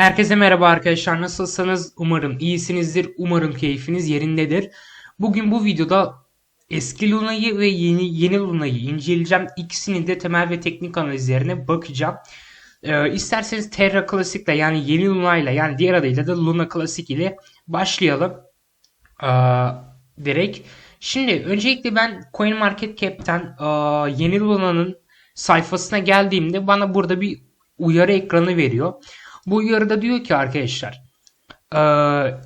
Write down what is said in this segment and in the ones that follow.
Herkese merhaba arkadaşlar. Nasılsınız? Umarım iyisinizdir. Umarım keyfiniz yerindedir. Bugün bu videoda eski Luna'yı ve yeni yeni Luna'yı inceleyeceğim. İkisinin de temel ve teknik analizlerine bakacağım. Ee, isterseniz Terra Classic ile yani yeni Luna ile yani diğer adıyla da Luna Classic ile başlayalım. Ee, direkt. Şimdi öncelikle ben CoinMarketCap'ten e, yeni Luna'nın sayfasına geldiğimde bana burada bir uyarı ekranı veriyor. Bu uyarıda diyor ki arkadaşlar e,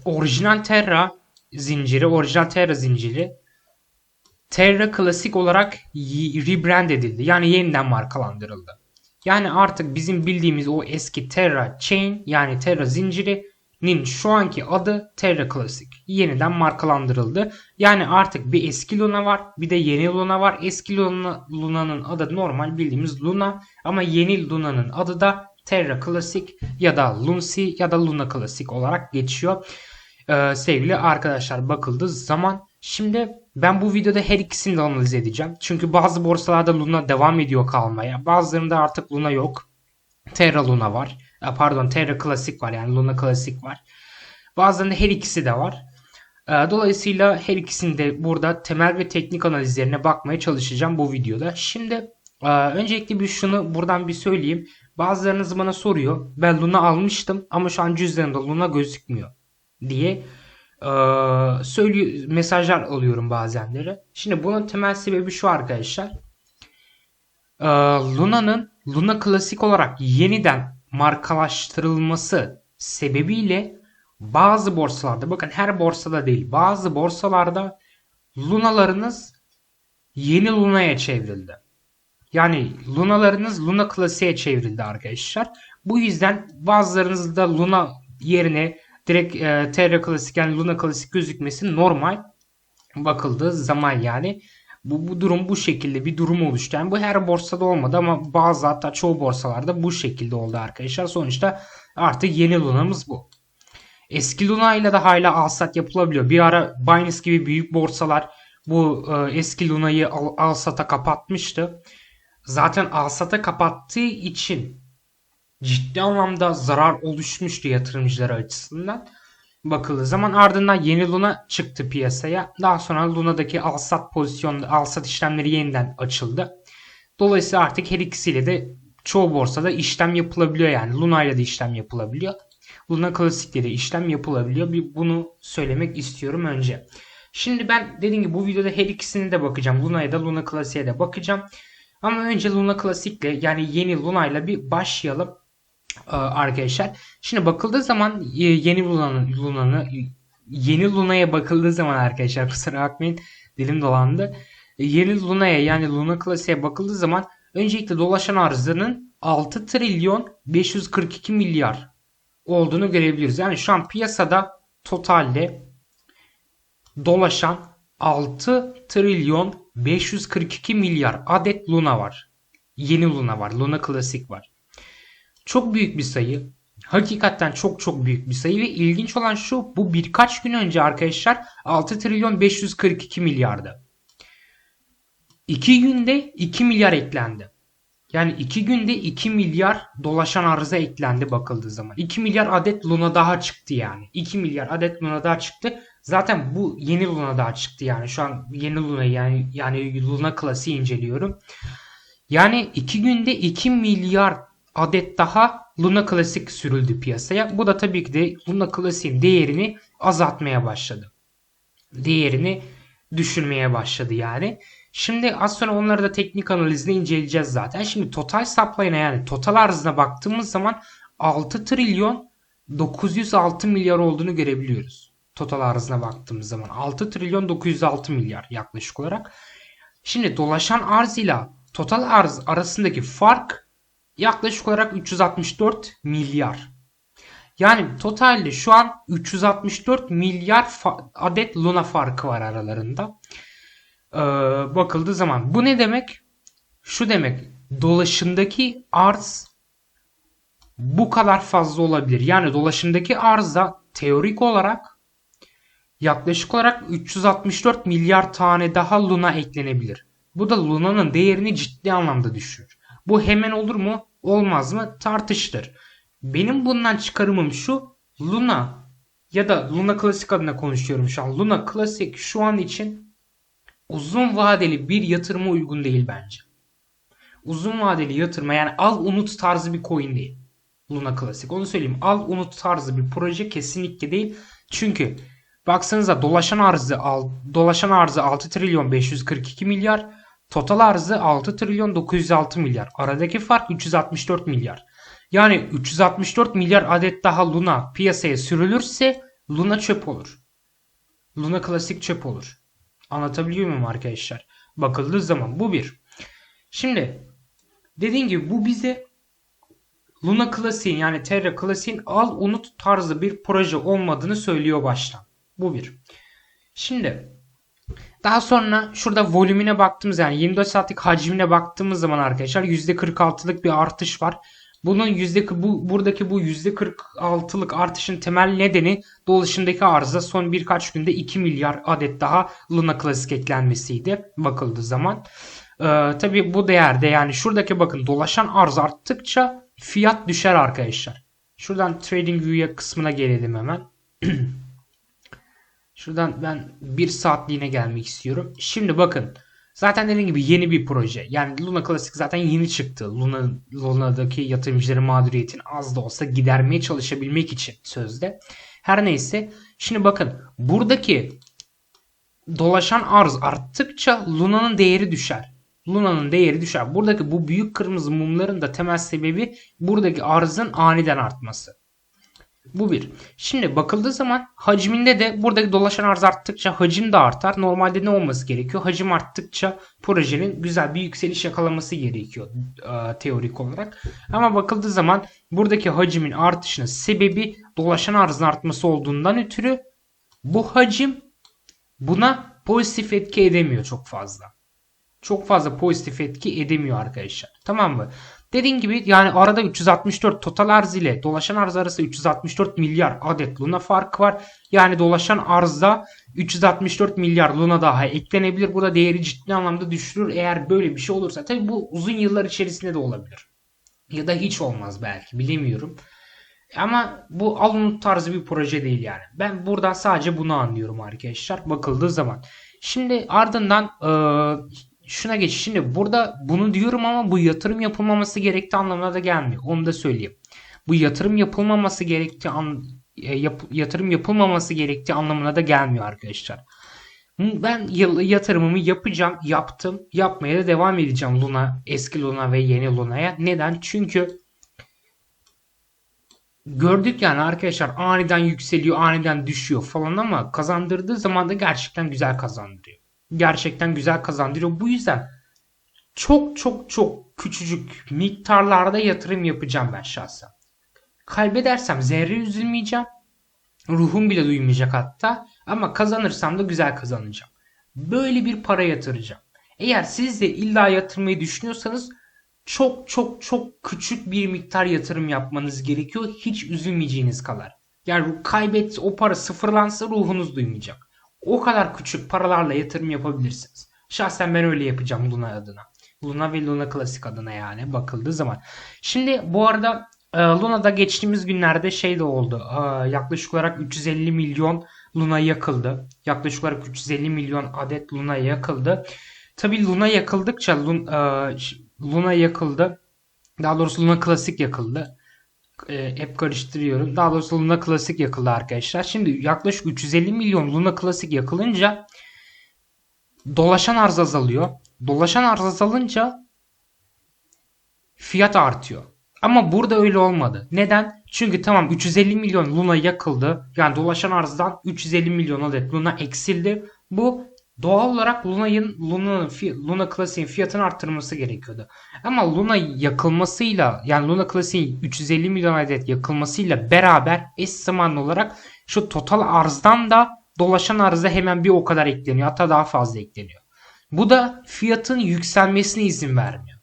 orijinal Terra zinciri, orijinal Terra zinciri Terra Classic olarak rebrand edildi. Yani yeniden markalandırıldı. Yani artık bizim bildiğimiz o eski Terra Chain yani Terra zincirinin şu anki adı Terra Classic. Yeniden markalandırıldı. Yani artık bir eski Luna var bir de yeni Luna var. Eski Luna, Luna'nın adı normal bildiğimiz Luna ama yeni Luna'nın adı da Terra Classic ya da Luncy ya da Luna Classic olarak geçiyor. Ee, sevgili arkadaşlar bakıldığı zaman şimdi ben bu videoda her ikisini de analiz edeceğim. Çünkü bazı borsalarda Luna devam ediyor kalmaya. Bazılarında artık Luna yok. Terra Luna var. Pardon Terra Classic var yani Luna Classic var. Bazılarında her ikisi de var. Ee, dolayısıyla her ikisini de burada temel ve teknik analizlerine bakmaya çalışacağım bu videoda. Şimdi e, öncelikle bir şunu buradan bir söyleyeyim. Bazılarınız bana soruyor. Ben Luna almıştım ama şu an cüzdanımda Luna gözükmüyor diye e, söylüyor mesajlar alıyorum bazenleri. Şimdi bunun temel sebebi şu arkadaşlar. E, Luna'nın Luna klasik olarak yeniden markalaştırılması sebebiyle bazı borsalarda bakın her borsada değil bazı borsalarda Lunalarınız yeni Luna'ya çevrildi. Yani Luna'larınız Luna klasiğe çevrildi arkadaşlar. Bu yüzden bazılarınızda Luna yerine direkt e, Terra klasik yani Luna klasik gözükmesi normal bakıldığı zaman yani. Bu, bu durum bu şekilde bir durum oluştu. Yani bu her borsada olmadı ama bazı hatta çoğu borsalarda bu şekilde oldu arkadaşlar. Sonuçta artık yeni Luna'mız bu. Eski Luna ile de hala alsat yapılabiliyor. Bir ara Binance gibi büyük borsalar bu e, eski Luna'yı al, alsata kapatmıştı zaten alsata kapattığı için ciddi anlamda zarar oluşmuştu yatırımcılar açısından. Bakıldığı zaman ardından yeni Luna çıktı piyasaya. Daha sonra Luna'daki alsat pozisyonda alsat işlemleri yeniden açıldı. Dolayısıyla artık her ikisiyle de çoğu borsada işlem yapılabiliyor yani. Luna ile de işlem yapılabiliyor. Luna klasikle de işlem yapılabiliyor. Bir bunu söylemek istiyorum önce. Şimdi ben dediğim gibi bu videoda her ikisine de bakacağım. Luna'ya da Luna klasiğe de bakacağım. Ama önce Luna Classic'le yani yeni Luna'yla bir başlayalım e, arkadaşlar. Şimdi bakıldığı zaman e, yeni Luna'nın Luna'nı yeni Luna'ya bakıldığı zaman arkadaşlar kusura bakmayın dilim dolandı. E, yeni Luna'ya yani Luna Classic'e bakıldığı zaman öncelikle dolaşan arzının 6 trilyon 542 milyar olduğunu görebiliyoruz. Yani şu an piyasada totalde dolaşan 6 trilyon 542 milyar adet Luna var. Yeni Luna var. Luna Klasik var. Çok büyük bir sayı. Hakikaten çok çok büyük bir sayı ve ilginç olan şu bu birkaç gün önce arkadaşlar 6 trilyon 542 milyardı. 2 günde 2 milyar eklendi. Yani 2 günde 2 milyar dolaşan arıza eklendi bakıldığı zaman. 2 milyar adet Luna daha çıktı yani. 2 milyar adet Luna daha çıktı. Zaten bu yeni Luna daha çıktı yani. Şu an yeni Luna yani yani Luna klası inceliyorum. Yani 2 günde 2 milyar adet daha Luna Klasik sürüldü piyasaya. Bu da tabii ki de Luna Klasik'in değerini azaltmaya başladı. Değerini düşürmeye başladı yani. Şimdi az sonra onları da teknik analizle inceleyeceğiz zaten. Şimdi total supply'ına yani total arzına baktığımız zaman 6 trilyon 906 milyar olduğunu görebiliyoruz. Total arzına baktığımız zaman 6 trilyon 906 milyar yaklaşık olarak. Şimdi dolaşan arz ile total arz arasındaki fark yaklaşık olarak 364 milyar. Yani totalde şu an 364 milyar adet Luna farkı var aralarında. Ee, bakıldığı zaman bu ne demek? Şu demek dolaşımdaki arz bu kadar fazla olabilir. Yani dolaşımdaki arza teorik olarak yaklaşık olarak 364 milyar tane daha Luna eklenebilir. Bu da Luna'nın değerini ciddi anlamda düşürür. Bu hemen olur mu? Olmaz mı? Tartıştır. Benim bundan çıkarımım şu. Luna ya da Luna Classic adına konuşuyorum şu an. Luna Classic şu an için uzun vadeli bir yatırıma uygun değil bence. Uzun vadeli yatırma yani al unut tarzı bir coin değil. Luna Classic. Onu söyleyeyim. Al unut tarzı bir proje kesinlikle değil. Çünkü baksanıza dolaşan arzı dolaşan arzı 6 trilyon 542 milyar. Total arzı 6 trilyon 906 milyar. Aradaki fark 364 milyar. Yani 364 milyar adet daha Luna piyasaya sürülürse Luna çöp olur. Luna klasik çöp olur. Anlatabiliyor muyum arkadaşlar? Bakıldığı zaman bu bir. Şimdi dediğim gibi bu bize Luna Klasik'in yani Terra Klasik'in al unut tarzı bir proje olmadığını söylüyor baştan. Bu bir. Şimdi daha sonra şurada volümüne baktığımız yani 24 saatlik hacmine baktığımız zaman arkadaşlar %46'lık bir artış var. Bunun yüzde bu buradaki bu %46'lık artışın temel nedeni dolaşımdaki arıza son birkaç günde 2 milyar adet daha Luna Classic eklenmesiydi bakıldığı zaman. Ee, Tabi bu değerde yani şuradaki bakın dolaşan arz arttıkça fiyat düşer arkadaşlar. Şuradan Trading View'ya kısmına gelelim hemen. Şuradan ben bir saatliğine gelmek istiyorum. Şimdi bakın Zaten dediğim gibi yeni bir proje. Yani Luna Classic zaten yeni çıktı. Luna, Luna'daki yatırımcıların mağduriyetini az da olsa gidermeye çalışabilmek için sözde. Her neyse. Şimdi bakın buradaki dolaşan arz arttıkça Luna'nın değeri düşer. Luna'nın değeri düşer. Buradaki bu büyük kırmızı mumların da temel sebebi buradaki arzın aniden artması. Bu bir. Şimdi bakıldığı zaman hacminde de buradaki dolaşan arz arttıkça hacim de artar. Normalde ne olması gerekiyor? Hacim arttıkça projenin güzel bir yükseliş yakalaması gerekiyor e, teorik olarak. Ama bakıldığı zaman buradaki hacimin artışının sebebi dolaşan arzın artması olduğundan ötürü bu hacim buna pozitif etki edemiyor çok fazla. Çok fazla pozitif etki edemiyor arkadaşlar. Tamam mı? Dediğim gibi yani arada 364 total arz ile dolaşan arz arası 364 milyar adet Luna fark var. Yani dolaşan arzda 364 milyar Luna daha eklenebilir. Bu da değeri ciddi anlamda düşürür eğer böyle bir şey olursa. Tabi bu uzun yıllar içerisinde de olabilir. Ya da hiç olmaz belki bilemiyorum. Ama bu alınıp tarzı bir proje değil yani. Ben buradan sadece bunu anlıyorum arkadaşlar bakıldığı zaman. Şimdi ardından şuna geç. Şimdi burada bunu diyorum ama bu yatırım yapılmaması gerektiği anlamına da gelmiyor. Onu da söyleyeyim. Bu yatırım yapılmaması gerektiği an, e, yap, yatırım yapılmaması gerektiği anlamına da gelmiyor arkadaşlar. Ben yatırımımı yapacağım, yaptım, yapmaya da devam edeceğim Luna, eski Luna ve yeni Luna'ya. Neden? Çünkü gördük yani arkadaşlar aniden yükseliyor, aniden düşüyor falan ama kazandırdığı zaman da gerçekten güzel kazandırıyor gerçekten güzel kazandırıyor. Bu yüzden çok çok çok küçücük miktarlarda yatırım yapacağım ben şahsen. Kaybedersem zerre üzülmeyeceğim. Ruhum bile duymayacak hatta. Ama kazanırsam da güzel kazanacağım. Böyle bir para yatıracağım. Eğer siz de illa yatırmayı düşünüyorsanız çok çok çok küçük bir miktar yatırım yapmanız gerekiyor. Hiç üzülmeyeceğiniz kadar. Yani kaybet o para sıfırlansa ruhunuz duymayacak. O kadar küçük paralarla yatırım yapabilirsiniz. Şahsen ben öyle yapacağım Luna adına. Luna ve Luna Classic adına yani bakıldığı zaman. Şimdi bu arada e, Luna'da geçtiğimiz günlerde şey de oldu. E, yaklaşık olarak 350 milyon Luna yakıldı. Yaklaşık olarak 350 milyon adet Luna yakıldı. Tabi Luna yakıldıkça e, Luna yakıldı. Daha doğrusu Luna Classic yakıldı e, hep karıştırıyorum. Daha doğrusu Luna Classic yakıldı arkadaşlar. Şimdi yaklaşık 350 milyon Luna Classic yakılınca dolaşan arz azalıyor. Dolaşan arz azalınca fiyat artıyor. Ama burada öyle olmadı. Neden? Çünkü tamam 350 milyon Luna yakıldı. Yani dolaşan arzdan 350 milyon adet Luna eksildi. Bu doğal olarak Luna'nın Luna, Luna Classic'in fiyatını arttırması gerekiyordu. Ama Luna yakılmasıyla yani Luna Classic'in 350 milyon adet yakılmasıyla beraber eş zamanlı olarak şu total arzdan da dolaşan arıza hemen bir o kadar ekleniyor. Hatta daha fazla ekleniyor. Bu da fiyatın yükselmesine izin vermiyor.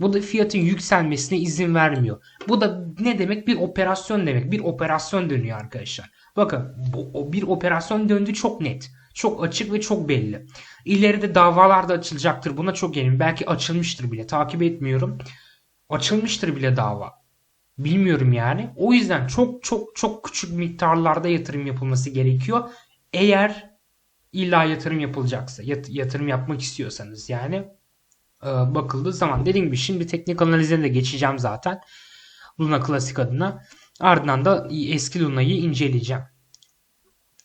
Bu da fiyatın yükselmesine izin vermiyor. Bu da ne demek? Bir operasyon demek. Bir operasyon dönüyor arkadaşlar. Bakın bu, bir operasyon döndü çok net. Çok açık ve çok belli. İleride davalar da açılacaktır. Buna çok eminim. Belki açılmıştır bile. Takip etmiyorum. Açılmıştır bile dava. Bilmiyorum yani. O yüzden çok çok çok küçük miktarlarda yatırım yapılması gerekiyor. Eğer illa yatırım yapılacaksa, yat- yatırım yapmak istiyorsanız yani e, bakıldığı zaman dediğim gibi şimdi teknik analizine de geçeceğim zaten. Luna Classic adına. Ardından da eski Luna'yı inceleyeceğim.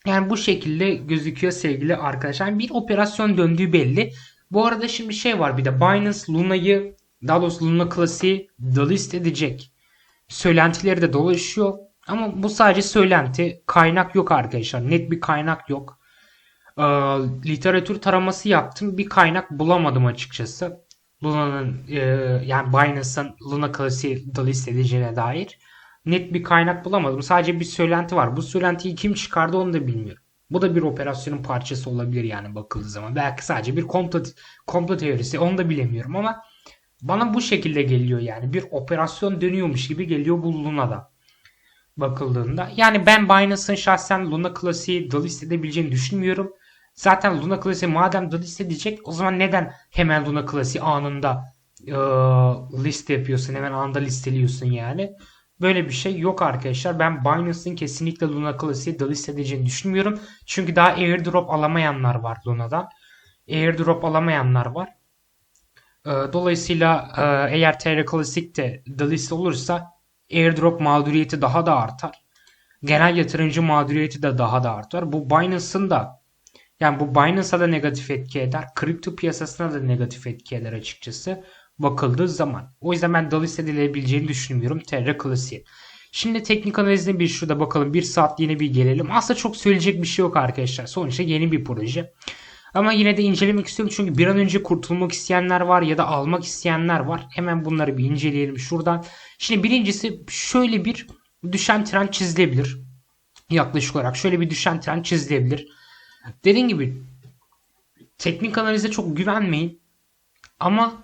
Yani bu şekilde gözüküyor sevgili arkadaşlar. Bir operasyon döndüğü belli. Bu arada şimdi şey var bir de Binance Luna'yı daha doğrusu Luna Classic'i delist edecek. Söylentileri de dolaşıyor. Ama bu sadece söylenti. Kaynak yok arkadaşlar. Net bir kaynak yok. Ee, literatür taraması yaptım. Bir kaynak bulamadım açıkçası. Luna'nın e, yani Binance'ın Luna Classic'i delist edeceğine dair net bir kaynak bulamadım. Sadece bir söylenti var. Bu söylentiyi kim çıkardı onu da bilmiyorum. Bu da bir operasyonun parçası olabilir yani bakıldığı zaman. Belki sadece bir komplo, komplo teorisi onu da bilemiyorum ama bana bu şekilde geliyor yani. Bir operasyon dönüyormuş gibi geliyor bu Luna'da bakıldığında. Yani ben Binance'ın şahsen Luna Classic'i delist edebileceğini düşünmüyorum. Zaten Luna Classic madem delist edecek o zaman neden hemen Luna Classic anında e, liste yapıyorsun hemen anında listeliyorsun yani. Böyle bir şey yok arkadaşlar. Ben Binance'ın kesinlikle Luna Classic'i delist edeceğini düşünmüyorum. Çünkü daha airdrop alamayanlar var Luna'dan. Airdrop alamayanlar var. Ee, Dolayısıyla e, eğer Terra Classic de delist olursa airdrop mağduriyeti daha da artar. Genel yatırımcı mağduriyeti de daha da artar. Bu Binance'ın da yani bu Binance'a da negatif etki eder. Kripto piyasasına da negatif etki eder açıkçası bakıldığı zaman. O yüzden ben delist edilebileceğini düşünmüyorum Terra Classic. Şimdi teknik analizine bir şurada bakalım. Bir saat yine bir gelelim. Aslında çok söyleyecek bir şey yok arkadaşlar. Sonuçta yeni bir proje. Ama yine de incelemek istiyorum çünkü bir an önce kurtulmak isteyenler var ya da almak isteyenler var. Hemen bunları bir inceleyelim şuradan. Şimdi birincisi şöyle bir düşen trend çizilebilir. Yaklaşık olarak şöyle bir düşen trend çizilebilir. Dediğim gibi teknik analize çok güvenmeyin. Ama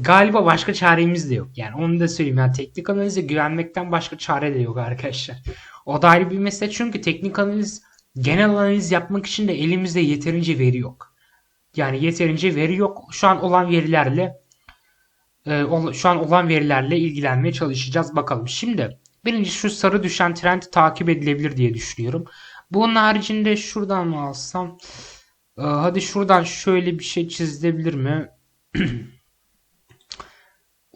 galiba başka çaremiz de yok. Yani onu da söyleyeyim. Yani teknik analize güvenmekten başka çare de yok arkadaşlar. O da ayrı bir mesele çünkü teknik analiz genel analiz yapmak için de elimizde yeterince veri yok. Yani yeterince veri yok. Şu an olan verilerle e, şu an olan verilerle ilgilenmeye çalışacağız bakalım. Şimdi birinci şu sarı düşen trend takip edilebilir diye düşünüyorum. Bunun haricinde şuradan mı alsam? E, hadi şuradan şöyle bir şey çizilebilir mi?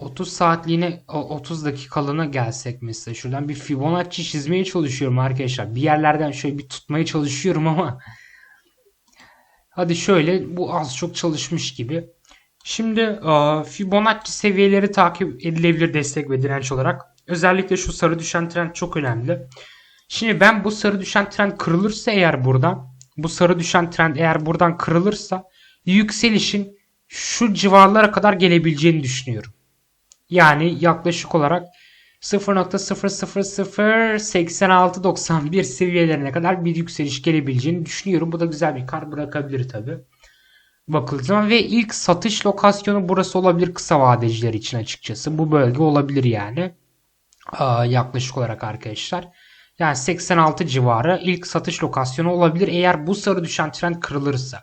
30 saatliğine 30 dakikalığına gelsek mesela şuradan bir Fibonacci çizmeye çalışıyorum arkadaşlar. Bir yerlerden şöyle bir tutmaya çalışıyorum ama hadi şöyle bu az çok çalışmış gibi. Şimdi e, Fibonacci seviyeleri takip edilebilir destek ve direnç olarak. Özellikle şu sarı düşen trend çok önemli. Şimdi ben bu sarı düşen trend kırılırsa eğer buradan bu sarı düşen trend eğer buradan kırılırsa yükselişin şu civarlara kadar gelebileceğini düşünüyorum. Yani yaklaşık olarak 0.0008691 seviyelerine kadar bir yükseliş gelebileceğini düşünüyorum. Bu da güzel bir kar bırakabilir tabi. Bakıldığı zaman ve ilk satış lokasyonu burası olabilir kısa vadeciler için açıkçası. Bu bölge olabilir yani. Aa, yaklaşık olarak arkadaşlar. Yani 86 civarı ilk satış lokasyonu olabilir eğer bu sarı düşen trend kırılırsa.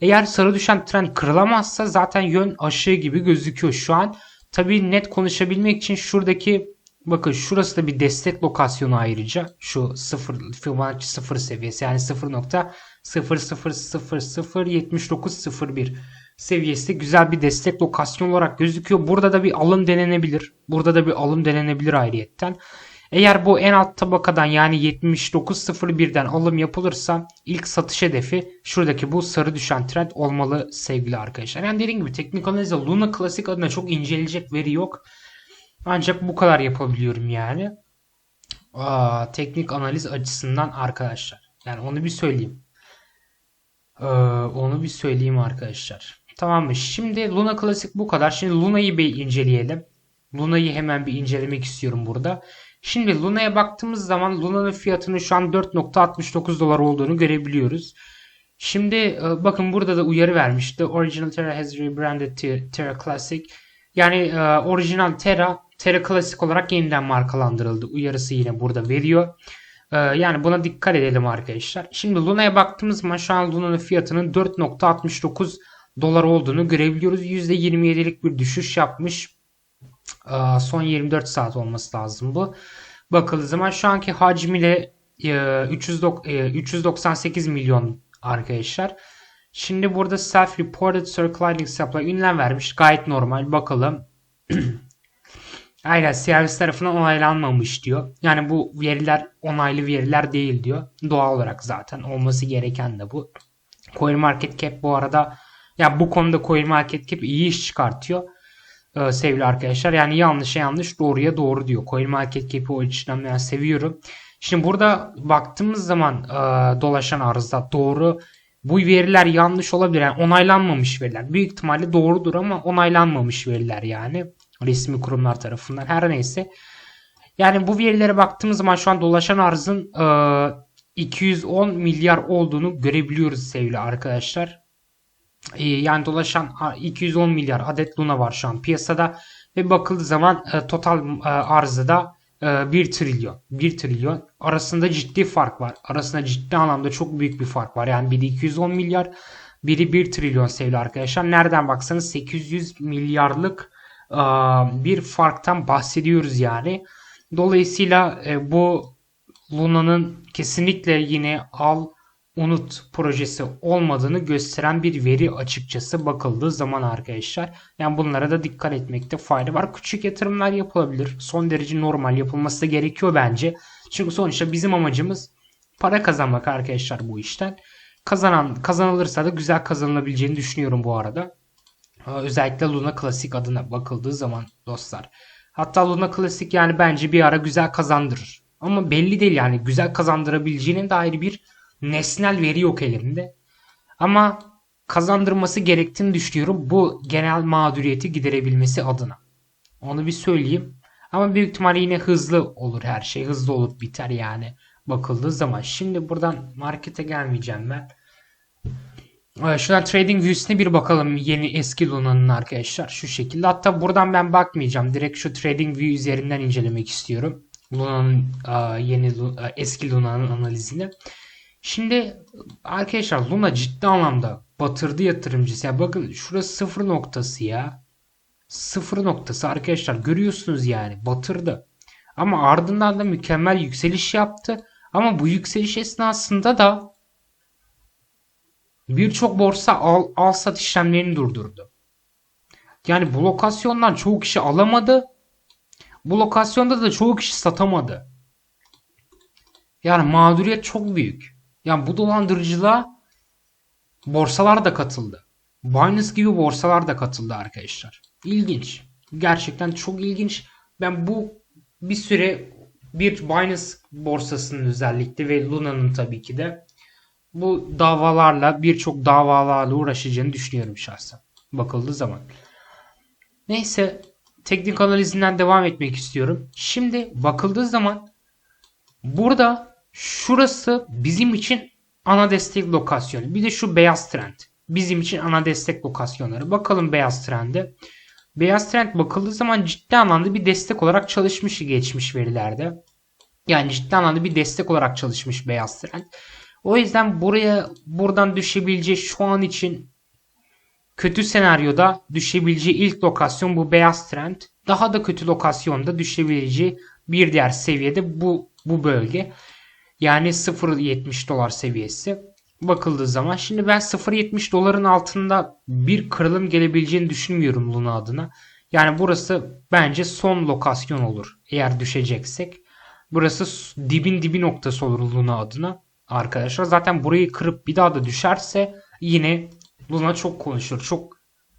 Eğer sarı düşen trend kırılamazsa zaten yön aşağı gibi gözüküyor şu an. Tabii net konuşabilmek için şuradaki bakın şurası da bir destek lokasyonu ayrıca. Şu 0 Fibonacci 0 seviyesi yani 0.0007901 seviyesi güzel bir destek lokasyon olarak gözüküyor. Burada da bir alım denenebilir. Burada da bir alım denenebilir ayrıyetten. Eğer bu en alt tabakadan yani 79.01'den alım yapılırsa ilk satış hedefi şuradaki bu sarı düşen trend olmalı sevgili arkadaşlar. Yani dediğim gibi teknik analizde Luna Classic adına çok inceleyecek veri yok. Ancak bu kadar yapabiliyorum yani. Aa, teknik analiz açısından arkadaşlar. Yani onu bir söyleyeyim. Ee, onu bir söyleyeyim arkadaşlar. Tamam mı? Şimdi Luna Classic bu kadar. Şimdi Luna'yı bir inceleyelim. Luna'yı hemen bir incelemek istiyorum burada. Şimdi Luna'ya baktığımız zaman Luna'nın fiyatının şu an 4.69 dolar olduğunu görebiliyoruz. Şimdi e, bakın burada da uyarı vermişti. Original Terra has rebranded to Terra Classic. Yani e, orijinal Terra, Terra Classic olarak yeniden markalandırıldı. Uyarısı yine burada veriyor. E, yani buna dikkat edelim arkadaşlar. Şimdi Luna'ya baktığımız zaman şu an Luna'nın fiyatının 4.69 dolar olduğunu görebiliyoruz. %27'lik bir düşüş yapmış. Son 24 saat olması lazım bu. Bakıldığı zaman şu anki hacmiyle e, 309 e, 398 milyon arkadaşlar. Şimdi burada self-reported circulating supply ünlem vermiş. Gayet normal. Bakalım. Aynen servis tarafından onaylanmamış diyor. Yani bu veriler onaylı veriler değil diyor. Doğal olarak zaten olması gereken de bu. CoinMarketCap bu arada ya bu konuda CoinMarketCap iyi iş çıkartıyor. Ee, sevgili arkadaşlar. Yani yanlışa yanlış doğruya doğru diyor. CoinMarketCap'i o açıdan ben seviyorum. Şimdi burada baktığımız zaman e, dolaşan arzda doğru bu veriler yanlış olabilir. Yani onaylanmamış veriler. Büyük ihtimalle doğrudur ama onaylanmamış veriler yani. Resmi kurumlar tarafından. Her neyse. Yani bu verilere baktığımız zaman şu an dolaşan arzın e, 210 milyar olduğunu görebiliyoruz sevgili arkadaşlar. E, yani dolaşan 210 milyar adet Luna var şu an piyasada. Ve bakıldığı zaman e, total e, arzı da 1 trilyon. 1 trilyon. Arasında ciddi fark var. Arasında ciddi anlamda çok büyük bir fark var. Yani biri 210 milyar, biri 1 trilyon sevgili arkadaşlar. Nereden baksanız 800 milyarlık bir farktan bahsediyoruz yani. Dolayısıyla e, bu Luna'nın kesinlikle yine al unut projesi olmadığını gösteren bir veri açıkçası bakıldığı zaman arkadaşlar. Yani bunlara da dikkat etmekte fayda var. Küçük yatırımlar yapılabilir. Son derece normal yapılması da gerekiyor bence. Çünkü sonuçta bizim amacımız para kazanmak arkadaşlar bu işten. Kazanan kazanılırsa da güzel kazanılabileceğini düşünüyorum bu arada. Özellikle Luna Classic adına bakıldığı zaman dostlar. Hatta Luna Classic yani bence bir ara güzel kazandırır. Ama belli değil yani güzel kazandırabileceğinin dair bir nesnel veri yok elimde. Ama kazandırması gerektiğini düşünüyorum bu genel mağduriyeti giderebilmesi adına. Onu bir söyleyeyim. Ama büyük ihtimalle yine hızlı olur her şey. Hızlı olup biter yani bakıldığı zaman. Şimdi buradan markete gelmeyeceğim ben. Ee, şuradan Trading View'sine bir bakalım yeni eski Luna'nın arkadaşlar. Şu şekilde. Hatta buradan ben bakmayacağım. Direkt şu Trading View üzerinden incelemek istiyorum. Luna'nın yeni eski Luna'nın analizini. Şimdi arkadaşlar Luna ciddi anlamda batırdı yatırımcısı. Ya bakın şurası sıfır noktası ya. Sıfır noktası arkadaşlar görüyorsunuz yani batırdı. Ama ardından da mükemmel yükseliş yaptı. Ama bu yükseliş esnasında da birçok borsa al, al sat işlemlerini durdurdu. Yani bu lokasyondan çoğu kişi alamadı. Bu lokasyonda da çoğu kişi satamadı. Yani mağduriyet çok büyük. Yani bu dolandırıcılığa borsalar da katıldı. Binance gibi borsalar da katıldı arkadaşlar. İlginç. Gerçekten çok ilginç. Ben bu bir süre bir Binance borsasının özellikle ve Luna'nın tabii ki de bu davalarla birçok davalarla uğraşacağını düşünüyorum şahsen. Bakıldığı zaman. Neyse teknik analizinden devam etmek istiyorum. Şimdi bakıldığı zaman burada şurası bizim için ana destek lokasyonu. Bir de şu beyaz trend. Bizim için ana destek lokasyonları. Bakalım beyaz trende. Beyaz trend bakıldığı zaman ciddi anlamda bir destek olarak çalışmış geçmiş verilerde. Yani ciddi anlamda bir destek olarak çalışmış beyaz trend. O yüzden buraya buradan düşebileceği şu an için kötü senaryoda düşebileceği ilk lokasyon bu beyaz trend. Daha da kötü lokasyonda düşebileceği bir diğer seviyede bu bu bölge. Yani 0.70 dolar seviyesi bakıldığı zaman. Şimdi ben 0.70 doların altında bir kırılım gelebileceğini düşünmüyorum Luna adına. Yani burası bence son lokasyon olur eğer düşeceksek. Burası dibin dibi noktası olur Luna adına arkadaşlar. Zaten burayı kırıp bir daha da düşerse yine Luna çok konuşur. Çok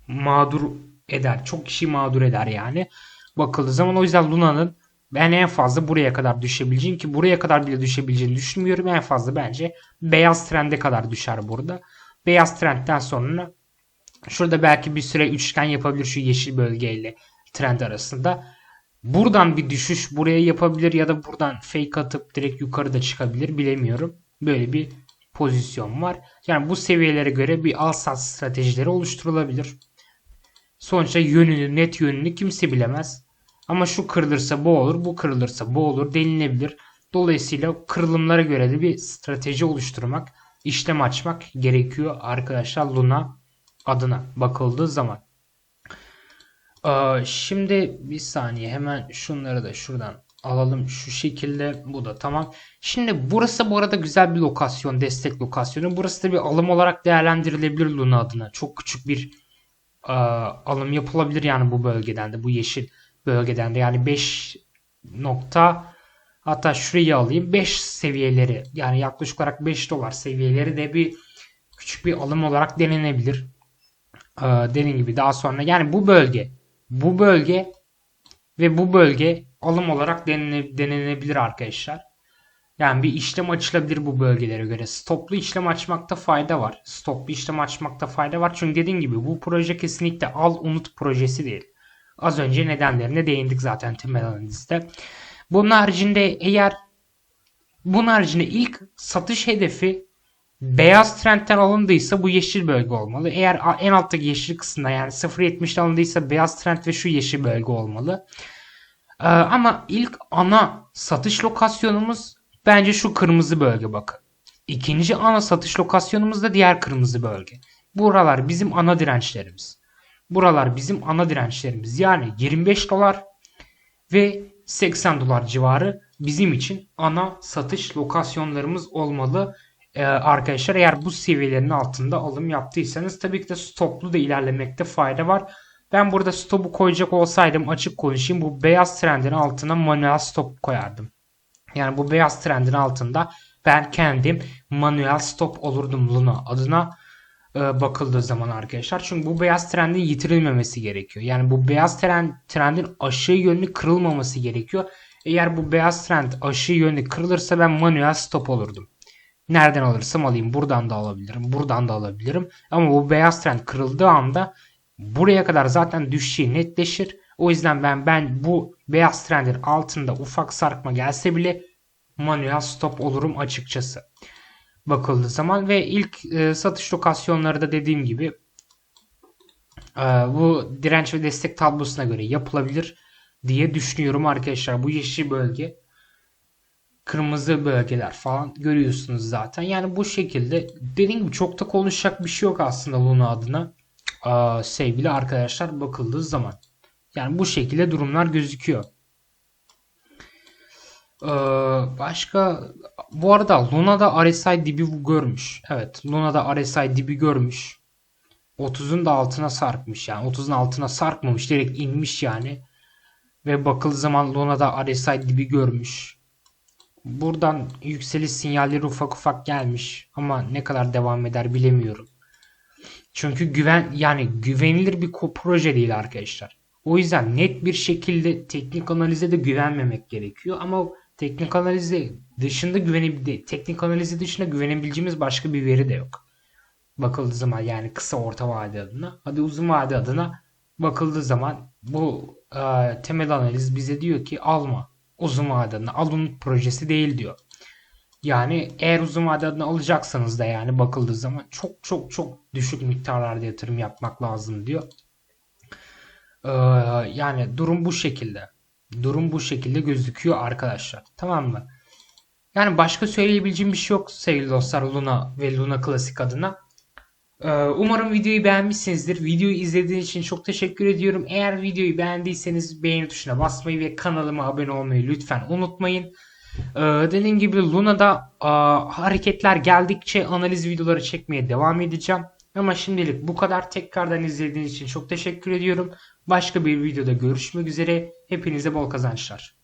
mağdur eder. Çok kişi mağdur eder yani. Bakıldığı zaman o yüzden Luna'nın ben en fazla buraya kadar düşebileceğini ki buraya kadar bile düşebileceğini düşünmüyorum. En fazla bence beyaz trende kadar düşer burada. Beyaz trendten sonra şurada belki bir süre üçgen yapabilir şu yeşil bölgeyle trend arasında. Buradan bir düşüş buraya yapabilir ya da buradan fake atıp direkt yukarıda çıkabilir bilemiyorum. Böyle bir pozisyon var. Yani bu seviyelere göre bir al sat stratejileri oluşturulabilir. Sonuçta yönünü, net yönünü kimse bilemez. Ama şu kırılırsa bu olur, bu kırılırsa bu olur denilebilir. Dolayısıyla kırılımlara göre de bir strateji oluşturmak, işlem açmak gerekiyor arkadaşlar Luna adına bakıldığı zaman. Ee, şimdi bir saniye hemen şunları da şuradan alalım şu şekilde bu da tamam. Şimdi burası bu arada güzel bir lokasyon destek lokasyonu. Burası da bir alım olarak değerlendirilebilir Luna adına. Çok küçük bir e, alım yapılabilir yani bu bölgeden de bu yeşil bölgeden de yani 5 nokta hatta şurayı alayım 5 seviyeleri yani yaklaşık olarak 5 dolar seviyeleri de bir küçük bir alım olarak denenebilir. Ee, dediğim gibi daha sonra yani bu bölge bu bölge ve bu bölge alım olarak denene- denenebilir arkadaşlar. Yani bir işlem açılabilir bu bölgelere göre. Stoplu işlem açmakta fayda var. Stoplu işlem açmakta fayda var. Çünkü dediğim gibi bu proje kesinlikle al unut projesi değil. Az önce nedenlerine değindik zaten temel analizde. Bunun haricinde eğer bunun haricinde ilk satış hedefi beyaz trendten alındıysa bu yeşil bölge olmalı. Eğer en alttaki yeşil kısımda yani 0.70'de alındıysa beyaz trend ve şu yeşil bölge olmalı. Ee, ama ilk ana satış lokasyonumuz bence şu kırmızı bölge bakın. İkinci ana satış lokasyonumuz da diğer kırmızı bölge. Buralar bizim ana dirençlerimiz. Buralar bizim ana dirençlerimiz. Yani 25 dolar ve 80 dolar civarı bizim için ana satış lokasyonlarımız olmalı. Ee, arkadaşlar eğer bu seviyelerin altında alım yaptıysanız tabii ki de stoplu da ilerlemekte fayda var. Ben burada stopu koyacak olsaydım açık konuşayım bu beyaz trendin altına manuel stop koyardım. Yani bu beyaz trendin altında ben kendim manuel stop olurdum Luna adına bakıldığı zaman arkadaşlar. Çünkü bu beyaz trendin yitirilmemesi gerekiyor. Yani bu beyaz trend, trendin aşağı yönlü kırılmaması gerekiyor. Eğer bu beyaz trend aşağı yönlü kırılırsa ben manuel stop olurdum. Nereden alırsam alayım. Buradan da alabilirim. Buradan da alabilirim. Ama bu beyaz trend kırıldığı anda buraya kadar zaten düşüşü netleşir. O yüzden ben ben bu beyaz trendin altında ufak sarkma gelse bile manuel stop olurum açıkçası. Bakıldığı zaman ve ilk e, satış lokasyonları da dediğim gibi e, bu direnç ve destek tablosuna göre yapılabilir diye düşünüyorum arkadaşlar. Bu yeşil bölge kırmızı bölgeler falan görüyorsunuz zaten. Yani bu şekilde dediğim gibi çok da konuşacak bir şey yok aslında Luna adına. Aa, sevgili arkadaşlar bakıldığı zaman. Yani bu şekilde durumlar gözüküyor. Ee, başka bu arada Luna'da RSI dibi görmüş. Evet Luna'da RSI dibi görmüş. 30'un da altına sarkmış yani. 30'un altına sarkmamış. Direkt inmiş yani. Ve bakıldığı zaman Luna'da RSI dibi görmüş. Buradan yükseliş sinyalleri ufak ufak gelmiş. Ama ne kadar devam eder bilemiyorum. Çünkü güven yani güvenilir bir proje değil arkadaşlar. O yüzden net bir şekilde teknik analize de güvenmemek gerekiyor. Ama teknik analizi dışında güvenebildiği teknik analizi dışında güvenebileceğimiz başka bir veri de yok. Bakıldığı zaman yani kısa orta vade adına. Hadi uzun vade adına bakıldığı zaman bu e, temel analiz bize diyor ki alma. Uzun vade adına alın projesi değil diyor. Yani eğer uzun vade adına alacaksanız da yani bakıldığı zaman çok çok çok düşük miktarlarda yatırım yapmak lazım diyor. Ee, yani durum bu şekilde. Durum bu şekilde gözüküyor arkadaşlar. Tamam mı? Yani başka söyleyebileceğim bir şey yok sevgili dostlar Luna ve Luna Klasik adına. Ee, umarım videoyu beğenmişsinizdir. Videoyu izlediğiniz için çok teşekkür ediyorum. Eğer videoyu beğendiyseniz beğeni tuşuna basmayı ve kanalıma abone olmayı lütfen unutmayın. Ee, dediğim gibi Luna'da aa, hareketler geldikçe analiz videoları çekmeye devam edeceğim. Ama şimdilik bu kadar. Tekrardan izlediğiniz için çok teşekkür ediyorum. Başka bir videoda görüşmek üzere. Hepinize bol kazançlar.